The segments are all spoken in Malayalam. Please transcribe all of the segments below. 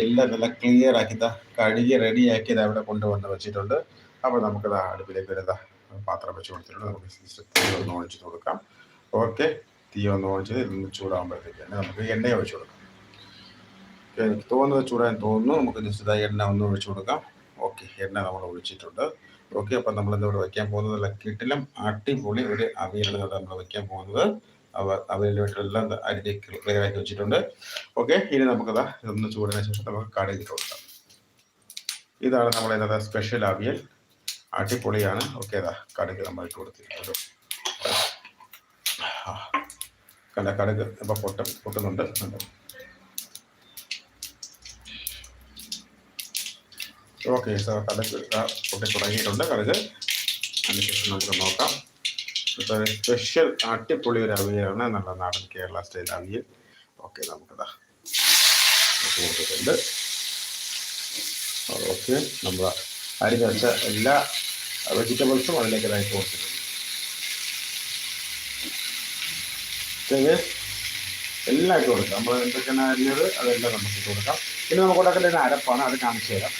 എല്ലാം നല്ല ക്ലിയർ ആക്കി ദാ കഴുകി ഇത് അവിടെ കൊണ്ടുവന്ന് വെച്ചിട്ടുണ്ട്. അപ്പോൾ നമുക്കത് അടുപ്പിലേക്ക് വരുന്ന പാത്രം വെച്ച് കൊടുത്തിട്ടുണ്ട്. നമുക്ക് തീ ഒന്ന് ഒഴിച്ച് കൊടുക്കാം. ഓക്കെ തീ ഒന്ന് ഒഴിച്ചത് ഇതൊന്ന് ചൂടാകുമ്പോഴത്തേക്ക് തന്നെ നമുക്ക് എണ്ണ ഒഴിച്ച് കൊടുക്കാം. എനിക്ക് തോന്നുന്നത് ചൂടാൻ തോന്നുന്നു. നമുക്ക് നിശ്ചിത എണ്ണ ഒന്ന് ഒഴിച്ച് കൊടുക്കാം. ഓക്കെ എണ്ണ നമ്മൾ ഒഴിച്ചിട്ടുണ്ട്. ഓക്കെ അപ്പം നമ്മൾ ഇവിടെ വയ്ക്കാൻ പോകുന്നത്? കിട്ടിലും അടിപൊളി ഒരു അവിയലാണ് നമ്മൾ വയ്ക്കാൻ പോകുന്നത്. അവ അവയിലോട്ടെല്ലാം അരി ക്ലിയർ ആക്കി വെച്ചിട്ടുണ്ട്. ഓക്കെ ഇനി നമുക്കതാ ഇതൊന്ന് ചൂടിന് ശേഷം നമുക്ക് കടുക് ചെയ്തിട്ട് കൊടുക്കാം. ഇതാണ് നമ്മൾ ഇന്നത്തെ സ്പെഷ്യൽ അവിയൽ. അടിപൊളിയാണ്. ഓക്കെ അതാ കടുക് നമ്മൾ ഇട്ട് കൊടുത്തിട്ടുണ്ട് കണ്ട കടുക് ഇപ്പം പൊട്ട പൊട്ടുന്നുണ്ട്? ഓക്കെ സാർ കടുക് ഇതാ പൊട്ടി തുടങ്ങിയിട്ടുണ്ട് കടുക്. അതിനുശേഷം നമുക്ക് നോക്കാം. സ്പെഷ്യൽ അടിപൊളി ഒരു അവിയലാണ് നല്ല നാടൻ കേരള സ്റ്റൈൽ അവിയൽ. ഓക്കെ നമുക്കതാ. കൊടുത്തിട്ടുണ്ട് ഓക്കെ നമ്മൾ അരിഞ്ഞ് വെച്ച എല്ലാ വെജിറ്റബിൾസും അതിലേക്ക് ഇതായി കൊടുത്തിട്ടുണ്ട്. എല്ലാം ഇട്ട് കൊടുക്കാം. നമ്മൾ എന്തൊക്കെയാണ് അരിഞ്ഞത് അതെല്ലാം നമുക്ക് ഇട്ട് കൊടുക്കാം. പിന്നെ നമുക്ക് ഉണ്ടാക്കേണ്ട അരപ്പാണ് അത് കാണിച്ചു തരാം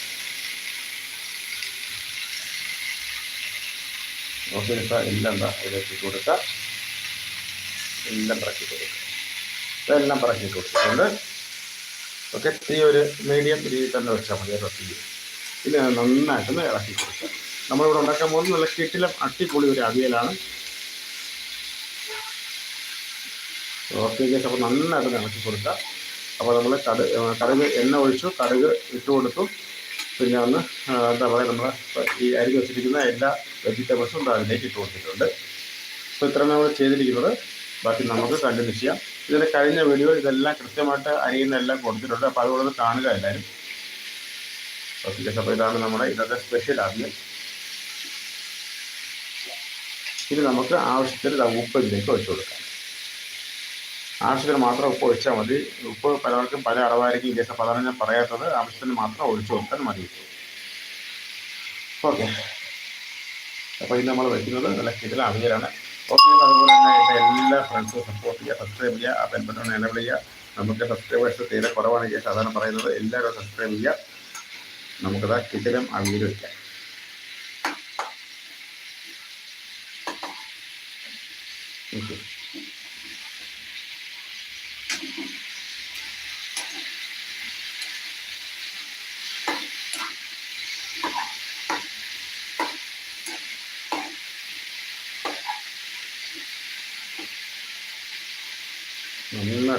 ഇപ്പം എല്ലാം എന്താ ഇതിലേക്ക് കൊടുക്കുക കൊടുക്കാം എല്ലാം പറക്കി കൊടുക്കുക ഇതെല്ലാം പറക്കി കൊടുത്തിട്ടുണ്ട്. ഓക്കെ തീ ഒരു മീഡിയം രീതിയിൽ തന്നെ വെച്ചാൽ മതി കേട്ടോ തീ ഇത് നന്നായിട്ടൊന്ന് ഇളക്കി കൊടുക്കുക നമ്മളിവിടെ ഉണ്ടാക്കാൻ പോകുന്നത് നല്ല കിട്ടിലും അട്ടിപ്പൊളി ഒരു അവിയലാണ്. ഗേസ് അപ്പോൾ നന്നായിട്ട് ഇളക്കി കൊടുക്കുക അപ്പോൾ നമ്മൾ കടു കടുക് എണ്ണ ഒഴിച്ചു കടുക് ഇട്ട് കൊടുത്തു. പിന്നെ ഒന്ന് എന്താ പറയുക നമ്മൾ ഈ അരി വെച്ചിരിക്കുന്ന എല്ലാ വെജിറ്റബിൾസും അതിലേക്ക് ഇട്ട് കൊടുത്തിട്ടുണ്ട്. അപ്പോൾ ഇത്ര നമ്മൾ ചെയ്തിരിക്കുന്നത്. ബാക്കി നമുക്ക് കണ്ടിന്യൂ ചെയ്യാം. ഇതിന്റെ കഴിഞ്ഞ വീഡിയോ ഇതെല്ലാം കൃത്യമായിട്ട് അരിയുന്ന എല്ലാം കൊടുത്തിട്ടുണ്ട്. അപ്പോൾ അതുകൊണ്ട് കാണുക എല്ലാവരും. അപ്പോൾ ഇതാണ് നമ്മുടെ ഇന്നത്തെ സ്പെഷ്യൽ ആദ്യം. ഇത് നമുക്ക് ആവശ്യത്തിന് ഉപ്പ് ഇതിലേക്ക് വെച്ച് കൊടുക്കാം. ആവശ്യത്തിന് മാത്രം ഉപ്പ് ഒഴിച്ചാൽ മതി. ഉപ്പ് പലർക്കും പല അളവായിരിക്കും. ഇതേ അപ്പോൾ ഞാൻ പറയാത്തത് ആവശ്യത്തിന് മാത്രം ഒഴിച്ചു കൊടുത്താൽ മതി. ഓക്കെ. അപ്പോൾ ഇത് നമ്മൾ വയ്ക്കുന്നത് നല്ല കിടില അവിയലാണ്. ഓക്കെ അതുപോലെ തന്നെ എന്റെ എല്ലാ ഫ്രണ്ട്സും സപ്പോർട്ട് ചെയ്യുക സബ്സ്ക്രൈബ് ചെയ്യുക ആ ബെൽ ബട്ടൺ എനേബിൾ ചെയ്യുക. നമുക്ക് സബ്സ്ക്രൈബേഴ്സ് തീരെ കുറവാണ് ഞാൻ സാധാരണ പറയുന്നത്. എല്ലാവരും സബ്സ്ക്രൈബ് ചെയ്യുക. നമുക്കത് കിടിലം അവിയൽ വയ്ക്കാം ഓക്കെ.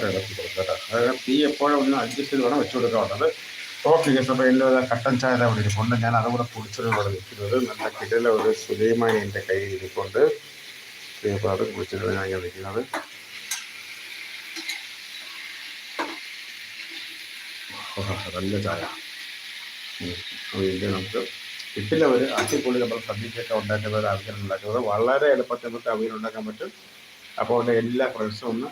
നന്നായിട്ട് കൊടുക്കുക കേട്ടോ. അതായത് തീ എപ്പോഴും ഒന്ന് അഡ്ജസ്റ്റ് ചെയ്ത് വേണം വെച്ച് കൊടുക്കാൻ വേണ്ടത് ഓക്കെ എന്റെ ഒരു കട്ടൻ ചായ അവിടെ ഇരിപ്പുണ്ട്. ഞാൻ അതുകൂടെ കുളിച്ചൊരു ഇവിടെ വെക്കുന്നത് നല്ല കിടല ഒരു സുലൈമാനി എന്റെ കയ്യിൽ ഇരിപ്പുണ്ട്. അപ്പോൾ അത് കുളിച്ചിട്ട് ഞാൻ ഇങ്ങനെ നിൽക്കുന്നത്. നല്ല ചായ. അതിന്റെ നമുക്ക് കിട്ടില്ല ഒരു അടിപൊളി നമ്മൾ സദ്യക്കൊക്കെ ഉണ്ടാക്കുന്ന ഒരു അവിയൽ ഉണ്ടാക്കുന്നത്. വളരെ എളുപ്പത്തിൽ നമുക്ക് അവിയൽ ഉണ്ടാക്കാൻ പറ്റും. അപ്പോൾ അവിടെ എല്ലാ ഫ്രണ്ട്സും ഒന്ന്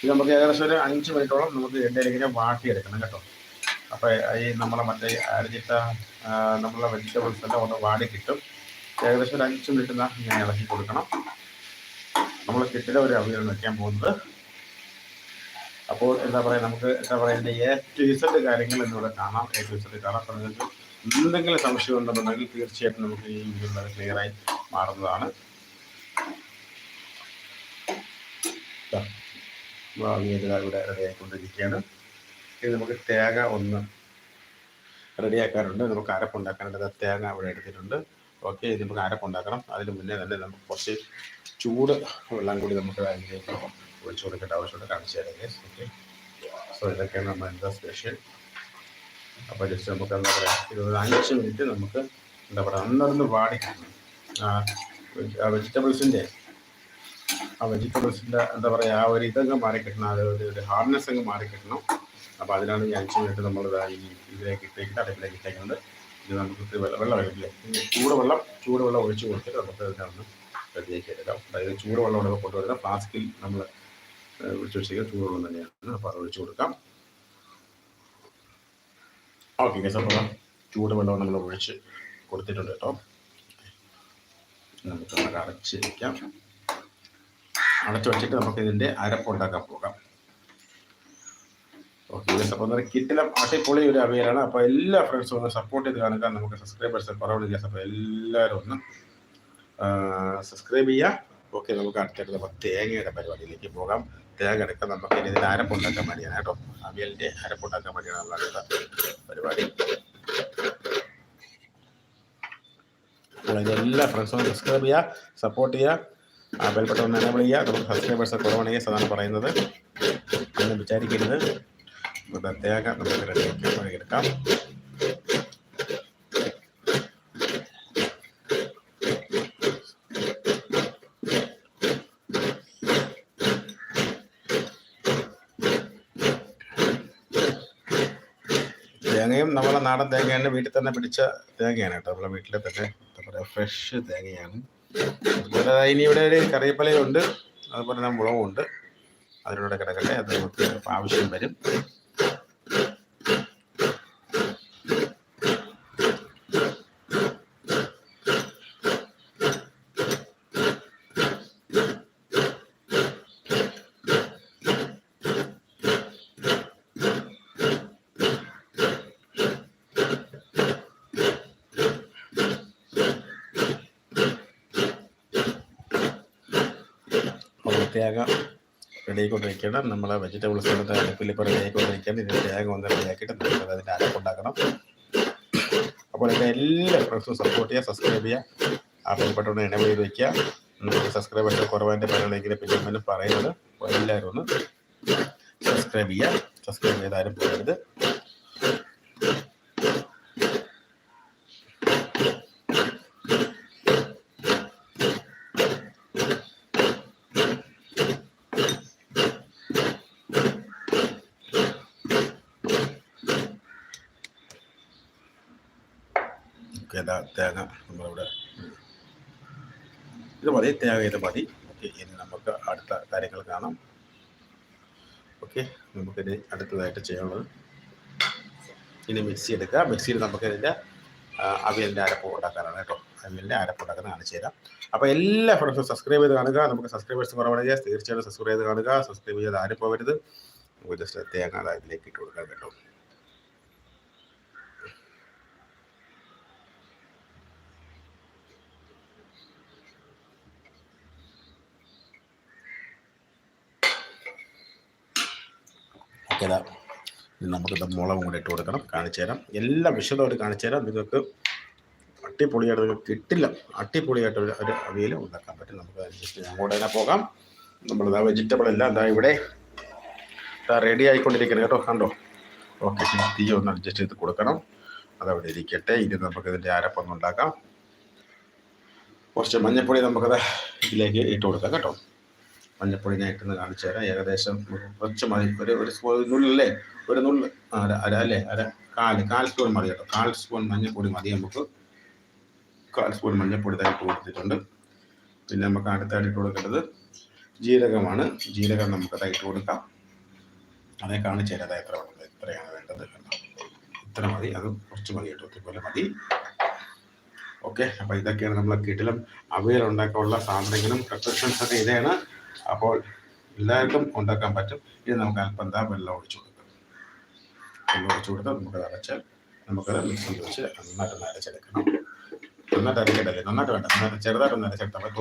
ഇത് നമുക്ക് ഏകദേശം ഒരു അഞ്ച് മിനിറ്റോളം നമുക്ക് എണ്ണയിലിങ്ങനെ വാട്ടിയെടുക്കണം കേട്ടോ. അപ്പോൾ ഈ നമ്മളെ മറ്റേ അരഞ്ഞിട്ട നമ്മളെ വെജിറ്റബിൾസ് എല്ലാം ഒന്ന് വാടി കിട്ടും. ഏകദേശം ഒരു അഞ്ച് മിനിറ്റ് ഇങ്ങനെ ഇളക്കി കൊടുക്കണം. നമ്മൾ കിട്ടിയ ഒരു അവിയൽ വയ്ക്കാൻ പോകുന്നത്. അപ്പോൾ എന്താ പറയുക നമുക്ക് എന്താ പറയുക എന്റെ എ ടു ഇസഡ് കാര്യങ്ങൾ എന്നിവിടെ കാണാം. എ ടു ഇസഡ് കാണാം. അപ്പോൾ നിങ്ങൾക്ക് എന്തെങ്കിലും സംശയം ഉണ്ടെന്നുണ്ടെങ്കിൽ തീർച്ചയായിട്ടും നമുക്ക് ഈ വീഡിയോ ക്ലിയറായി മാറുന്നതാണ്. അവിയൽ ഇവിടെ റെഡി ആയിക്കൊണ്ടിരിക്കുകയാണ് ഇനി നമുക്ക് തേങ്ങ ഒന്ന് റെഡിയാക്കാറുണ്ട് നമുക്ക് അരപ്പുണ്ടാക്കാനുണ്ട് തേങ്ങ ഇവിടെ എടുത്തിട്ടുണ്ട്. ഓക്കെ ഇത് നമുക്ക് അരപ്പുണ്ടാക്കണം അതിന് മുന്നേ തന്നെ നമുക്ക് കുറച്ച് ചൂട് വെള്ളം കൂടി നമുക്ക് അതിലേക്ക് ഒഴിച്ചു കൊടുക്കേണ്ട ആവശ്യമുണ്ട്. കാണിച്ചു തരാം. ഓക്കെ. സോ ഇതൊക്കെയാണ് നമ്മൾ എന്താ സ്പെഷ്യൽ അപ്പോൾ ജസ്റ്റ് നമുക്ക് എന്താ പറയുക ഒരു അഞ്ച് മിനിറ്റ് നമുക്ക് എന്താ പറയുക അന്നൊന്ന് വാടി ആ വെജിറ്റബിൾസിന്റെ ആ വെജിറ്റബിൾസിന്റെ എന്താ പറയുക ആ ഒരു ഇതങ്ങ് മാറി കിട്ടണം അത് ഒരു ഹാർഡ്നെസ് അങ്ങ് മാറി കിട്ടണം അപ്പോൾ അതിനാണ് ഞാൻ അഞ്ച് നമ്മൾ ഈ ഇതിലേക്ക് ഇട്ടേക്കുന്നത് അടുപ്പിലേക്ക് ഇട്ടേക്കുന്നത്. ഇത് നമുക്ക് വെള്ളം ഒഴിക്കില്ലേ ചൂടുവെള്ളം ചൂടുവെള്ളം ഒഴിച്ച് കൊടുത്തിട്ട് നമുക്ക് ഇതിനൊന്ന് റെഡിയാക്കി എടുക്കാം. അതായത് ചൂടുവെള്ളം ഇവിടെ കൊണ്ടുവരുന്ന ഫ്ലാസ്കിൽ നമ്മൾ ഒഴിച്ച് വെച്ചിരിക്കുന്ന ചൂടുവെള്ളം തന്നെയാണ്. അപ്പോൾ അത് ഒഴിച്ച് കൊടുക്കാം. ഓക്കെ ഗസ് അപ്പോൾ ചൂടുവെള്ളം നമ്മൾ ഒഴിച്ച് കൊടുത്തിട്ടുണ്ട് കേട്ടോ. നമുക്ക് അടച്ച് വയ്ക്കാം അടച്ചു വെച്ചിട്ട് നമുക്ക് ഇതിന്റെ അരപ്പുണ്ടാക്കാൻ പോകാം. ഓക്കെ അപ്പോൾ അന്നേരം കിറ്റിലും അടിപൊളി ഒരു അവയിലാണ്. അപ്പോൾ എല്ലാ ഫ്രണ്ട്സും ഒന്ന് സപ്പോർട്ട് ചെയ്ത് കാണുക നമുക്ക് സബ്സ്ക്രൈബേഴ്സ് കുറവില്ല അപ്പോൾ എല്ലാവരും ഒന്ന് സബ്സ്ക്രൈബ് ചെയ്യുക. ഓക്കെ നമുക്ക് അടുത്തായിട്ട് നമുക്ക് തേങ്ങയുടെ പരിപാടിയിലേക്ക് പോകാം. തേങ്ങ എടുക്കാൻ നമുക്ക് ഇനി ഇതിന്റെ അരപ്പുണ്ടാക്കാൻ വേണ്ടിയാണ് കേട്ടോ. അവിയലിന്റെ അരപ്പുണ്ടാക്കാൻ വേണ്ടിയാണ് നമ്മൾ അടുത്ത പരിപാടി. എല്ലാ ഫ്രണ്ട്സും സബ്സ്ക്രൈബ് ചെയ്യുക സപ്പോർട്ട് ചെയ്യുക. ആ ബെൽബട്ടൺ എനേബിൾ ചെയ്യുക. നമുക്ക് സബ്സ്ക്രൈബേഴ്സ് കുറവാണെങ്കിൽ സാധാരണ പറയുന്നത്. എന്ന് വിചാരിക്കരുത്. പ്രത്യേക നമുക്ക് റെഡിയാക്കി എടുക്കാം. തേങ്ങയും നമ്മളെ നാടൻ തേങ്ങയാണ്. വീട്ടിൽ തന്നെ പിടിച്ച തേങ്ങയാണ് കേട്ടോ. നമ്മളെ വീട്ടിലെ തന്നെ എന്താ പറയുക ഫ്രഷ് തേങ്ങയാണ്. അതുപോലെ ഇനി ഇവിടെ ഒരു കറിവേപ്പിലയുണ്ട് അതുപോലെ തന്നെ മുളകുണ്ട് അതിലൂടെ കിടക്കട്ടെ അത് നമുക്ക് ആവശ്യം വരും തേങ്ങ റെഡിയായിക്കൊണ്ടിരിക്കണം നമ്മൾ വെജിറ്റബിൾസ് എടുത്ത് അടുപ്പിൽ ഇപ്പോൾ കൊണ്ടിരിക്കണം ഇതിന് തേങ്ങ ഒന്ന് റെഡിയാക്കിയിട്ട് നമുക്ക് അതിന്റെ അരപ്പുണ്ടാക്കണം അപ്പോൾ എന്റെ എല്ലാ ഫ്രണ്ട്സും സപ്പോർട്ട് ചെയ്യുക സബ്സ്ക്രൈബ് ചെയ്യുക. ആ ബെൽബട്ടൺ എനേബിൾ ചെയ്ത് വയ്ക്കുക നമുക്ക് സബ്സ്ക്രൈബേഴ്സ് കുറവാന്റെ പറയുകയാണെങ്കിൽ പിന്നെ പിന്നെ പറയുന്നത്. എല്ലാവരും ഒന്ന് സബ്സ്ക്രൈബ് ചെയ്യുക. സബ്സ്ക്രൈബ് ചെയ്താലും പോകരുത് ഓക്കെ ഇതാ തേങ്ങ നമ്മളിവിടെ. ഇത് മതി തേങ്ങ ഇത് മതി. ഓക്കെ ഇനി നമുക്ക് അടുത്ത കാര്യങ്ങൾ കാണാം. ഓക്കെ നമുക്കിനി അടുത്തതായിട്ട് ചെയ്യാനുള്ളത്. ഇനി മിക്സി എടുക്കുക. മിക്സിയിൽ നമുക്കിതിന്റെ അവിയലിന്റെ അരപ്പ് ഉണ്ടാക്കാനാണ് കേട്ടോ. അവിയലിന്റെ അരപ്പ് ഉണ്ടാക്കുന്നത് കാണിച്ചു തരാം. അപ്പോൾ എല്ലാ ഫ്രണ്ട്സും സബ്സ്ക്രൈബ് ചെയ്ത് കാണുക. നമുക്ക് സബ്സ്ക്രൈബേഴ്സ് കുറവാണെങ്കിൽ തീർച്ചയായിട്ടും സബ്സ്ക്രൈബ് ചെയ്ത് കാണുക. സബ്സ്ക്രൈബ് ചെയ്ത് ആരും പോകരുത്. നമുക്ക് ജസ്റ്റ് തേങ്ങ ഇട്ട് കൊടുക്കാൻ കേട്ടോ. ഇതാ നമുക്കിത് മുളകും കൂടി ഇട്ട് കൊടുക്കണം കാണിച്ചു തരാം. എല്ലാം വിശദമായിട്ട് കാണിച്ചു തരാം. നിങ്ങൾക്ക് അട്ടിപ്പൊളിയായിട്ട് കിട്ടില്ല. അട്ടിപ്പൊളിയായിട്ട് ഒരു ഒരു അവിയൽ ഉണ്ടാക്കാൻ പറ്റും. നമുക്ക് ജസ്റ്റ് അങ്ങോട്ട് തന്നെ പോകാം. നമ്മളിതാ വെജിറ്റബിൾ എല്ലാം എന്താ ഇവിടെ റെഡി ആയിക്കൊണ്ടിരിക്കുന്നത് കേട്ടോ. കണ്ടോ? ഓക്കെ തീ ഒന്ന് അഡ്ജസ്റ്റ് ചെയ്ത് കൊടുക്കണം. അതവിടെ ഇരിക്കട്ടെ. ഇനി നമുക്ക് ഇതിന്റെ അരപ്പൊന്നുണ്ടാക്കാം കുറച്ച് മഞ്ഞപ്പൊടി നമുക്കത് ഇതിലേക്ക് ഇട്ട് കൊടുക്കാം കേട്ടോ. മഞ്ഞപ്പൊടി ഞാൻ കാണിച്ചു തരാം. ഏകദേശം കുറച്ച് മതി. ഒരു ഒരു സ്പൂൺ നുള്ളല്ലേ ഒരു നുള്ള് അര അര അല്ലേ? അര കാൽ കാൽ സ്പൂൺ മതി കേട്ടോ. കാൽ സ്പൂൺ മഞ്ഞപ്പൊടി മതി നമുക്ക്. കാൽ സ്പൂൺ മഞ്ഞപ്പൊടി ഇട്ട് കൊടുത്തിട്ടുണ്ട്. പിന്നെ നമുക്ക് അടുത്തായിട്ട് കൊടുക്കേണ്ടത് ജീരകമാണ്. ജീരകം നമുക്ക് ഇട്ട് കൊടുക്കാം. അതേ കാണിച്ചു തരാം. അതായത് എത്ര വേണ്ടത്? എത്രയാണ് വേണ്ടത്? ഇത്ര മതി. അത് കുറച്ച് മതി കേട്ടോ. ഇതുപോലെ മതി. ഓക്കെ. അപ്പോൾ ഇതൊക്കെയാണ് നമ്മൾ കിട്ടിലും അവയിൽ ഉണ്ടാക്കാനുള്ള സാധനങ്ങളും പ്രിപ്പറേഷൻസ് ഒക്കെ ഇതാണ്. അപ്പോൾ എല്ലാവർക്കും ഉണ്ടാക്കാൻ പറ്റും. ഇനി നമുക്ക് അല്പം താ വെള്ളം ഒഴിച്ചു കൊടുക്കാം. വെള്ളം ഒഴിച്ചു കൊടുത്താൽ നമുക്ക് അരച്ചാൽ നമുക്കത് മിക്സിയിൽ വെച്ച് നന്നായിട്ട് അരച്ചെടുക്കണം. നന്നായിട്ട് അരക്കണ്ടല്ലേ? നന്നായിട്ട് വേണ്ട. നന്നായിട്ട് ചെറുതായിട്ട് ഒന്ന് അരച്ചെടുത്താൽ മതി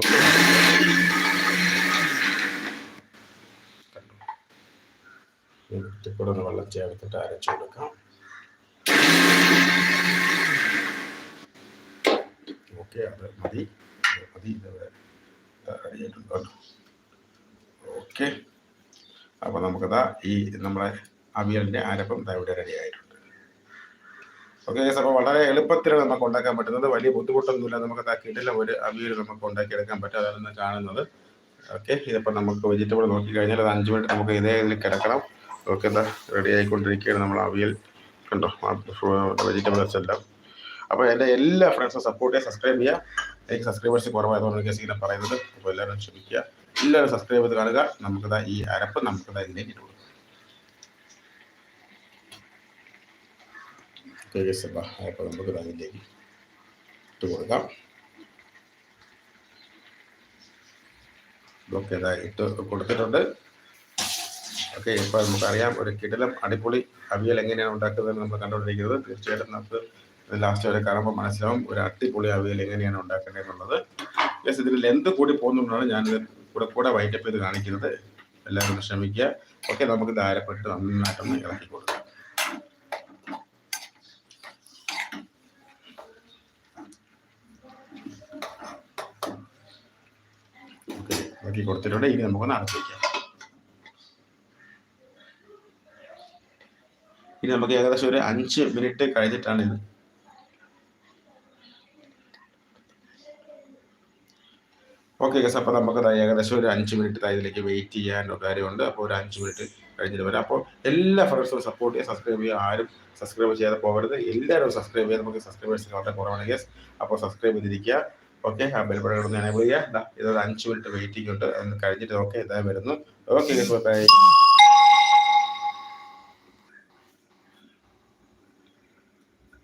കൂടെ ഒന്ന് വെള്ളം ചേർത്തിട്ട് അരച്ചു കൊടുക്കാം. ഓക്കെ അത് മതി. മതി. ഇത് റെഡി ആയിട്ടുണ്ടോ. ഓക്കെ. അപ്പോൾ നമുക്കതാ ഈ നമ്മുടെ അവിയലിന്റെ അരപ്പം ഇവിടെ റെഡി ആയിട്ടുണ്ട്. ഓക്കെ അപ്പോൾ വളരെ എളുപ്പത്തിൽ നമുക്ക് ഉണ്ടാക്കാൻ പറ്റുന്നത്. വലിയ ബുദ്ധിമുട്ടൊന്നുമില്ല. നമുക്ക് കിട്ടില്ല ഒരു അവിയൽ നമുക്ക് ഉണ്ടാക്കിയെടുക്കാൻ പറ്റും. അതാണ് കാണുന്നത്. ഓക്കെ ഇതിപ്പോൾ നമുക്ക് വെജിറ്റബിൾ നോക്കി കഴിഞ്ഞാൽ അത് അഞ്ച് മിനിറ്റ് നമുക്ക് ഇതേ ഇതിൽ കിടക്കണം. ഓക്കെ എന്താ റെഡി ആയിക്കൊണ്ടിരിക്കുകയാണ് നമ്മൾ അവിയൽ. കണ്ടോ? വെജിറ്റബിൾസ് എല്ലാം. അപ്പോൾ എന്റെ എല്ലാ ഫ്രണ്ട്സും സപ്പോർട്ട് ചെയ്യുക സബ്സ്ക്രൈബ് ചെയ്യുക. എനിക്ക് സബ്സ്ക്രൈബേഴ്സ് കുറവായതുകൊണ്ട് എനിക്ക് സീനം പറയുന്നത്. അപ്പോൾ എല്ലാവരും ക്ഷമിക്കുക. എല്ലാവരും സബ്സ്ക്രൈബ് ചെയ്ത് കാണുക. നമുക്കതാ ഈ അരപ്പ് നമുക്കതാ ഇതിലേക്ക് ഇട്ട് കൊടുക്കാം. അതിലേക്ക് ഇട്ട് കൊടുക്കാം. ഇട്ട് കൊടുത്തിട്ടുണ്ട്. ഓക്കെ ഇപ്പോൾ നമുക്കറിയാം ഒരു കിടലം അടിപൊളി അവിയൽ എങ്ങനെയാണ് ഉണ്ടാക്കുന്നത് നമ്മൾ കണ്ടുകൊണ്ടിരിക്കുന്നത്. തീർച്ചയായിട്ടും നമുക്ക് ലാസ്റ്റ് വരെ കാണുമ്പോൾ മനസ്സിലാവും ഒരു അടിപൊളി അവിയൽ എങ്ങനെയാണ് ഉണ്ടാക്കേണ്ടത് എന്നുള്ളത് യെസ് ഇതിൽ ലെന്ത് കൂടി പോകുന്നുണ്ടാണ് ഞാനിത് കൂടെ കൂടെ വൈറ്റപ്പ് ചെയ്ത് കാണിക്കുന്നത്. എല്ലാവരും ക്ഷമിക്കുക ഓക്കെ നമുക്ക് ധാരപ്പെട്ട് നന്നായിട്ടൊന്ന് ഇളക്കി കൊടുക്കാം. ഓക്കെ കൊടുത്തിട്ടുണ്ട്. ഇനി നമുക്കൊന്ന് അടച്ചു വയ്ക്കാം ഇനി നമുക്ക് ഏകദേശം ഒരു അഞ്ച് മിനിറ്റ് കഴിഞ്ഞിട്ടാണ് ഇത് ഗസ് അപ്പോൾ നമുക്ക് ഏകദേശം ഒരു അഞ്ച് മിനിറ്റ് ഇതിലേക്ക് വെയിറ്റ് ചെയ്യാനുള്ള കാര്യമുണ്ട്. അപ്പോൾ ഒരു അഞ്ച് മിനിറ്റ് കഴിഞ്ഞിട്ട് വരാം. അപ്പോൾ എല്ലാ ഫ്രണ്ട്സും സപ്പോർട്ട് ചെയ്യുക സബ്സ്ക്രൈബ് ചെയ്യുക ആരും സബ്സ്ക്രൈബ് ചെയ്യാതെ പോകരുത്. എല്ലാവരും സബ്സ്ക്രൈബ് ചെയ്യുക നമുക്ക് സബ്സ്ക്രൈബേഴ്സ് വളരെ കുറവാണ് ഗസ് അപ്പോൾ സബ്സ്ക്രൈബ് ചെയ്തിരിക്കുക. ഓക്കെ ആ ബെൽ ബട്ടൺ ഒന്ന് എനേബിൾ ചെയ്യുക. ഇതൊരു അഞ്ച് മിനിറ്റ് വെയിറ്റിംഗ് ഉണ്ട്. കഴിഞ്ഞിട്ട് ഓക്കെ ഇതായി വരുന്നു. Okay bye